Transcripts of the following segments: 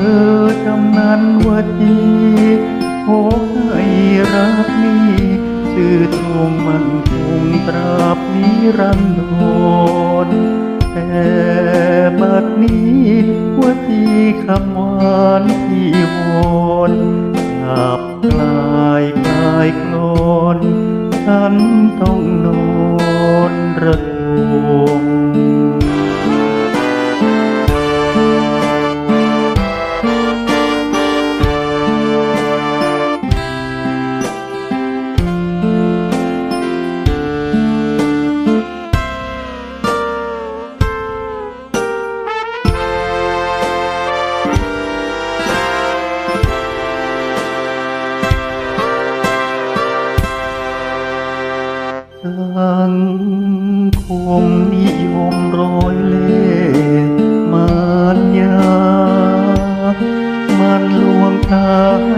อจำนั้นว่าดีขอให้รักนี้สื่อตรงมันคงตราบนิรันดรแต่บัดนี้ว่าที่คำหวานที่วอนกลับกลายกลายกลอนฉันต้องนอนระทม สังคมนิยมร้อยเล่มารยา มันลวงตา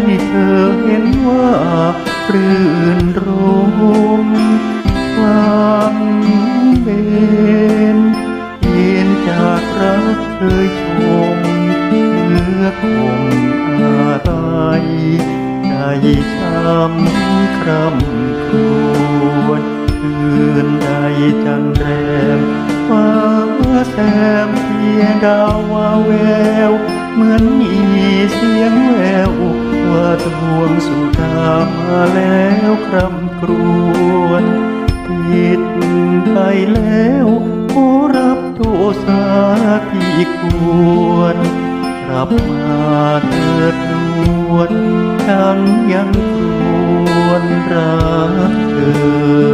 ให้เธอเห็นว่ารื่นรมความเป็นเห็นจากรักเคยชมเมื่อคงอาลัยใจช้ำคร่ำ คืนใดจันแรมฟ้าแซมเพียงดาววาแวว เหมือนมีเสียงแวว ว่าดวงสุดามาแล้วคร่ำครวญผิดไปแล้วขอรับโทษสาที่ควรกลับมาเถิดนวลฉันยังควรรักเธอ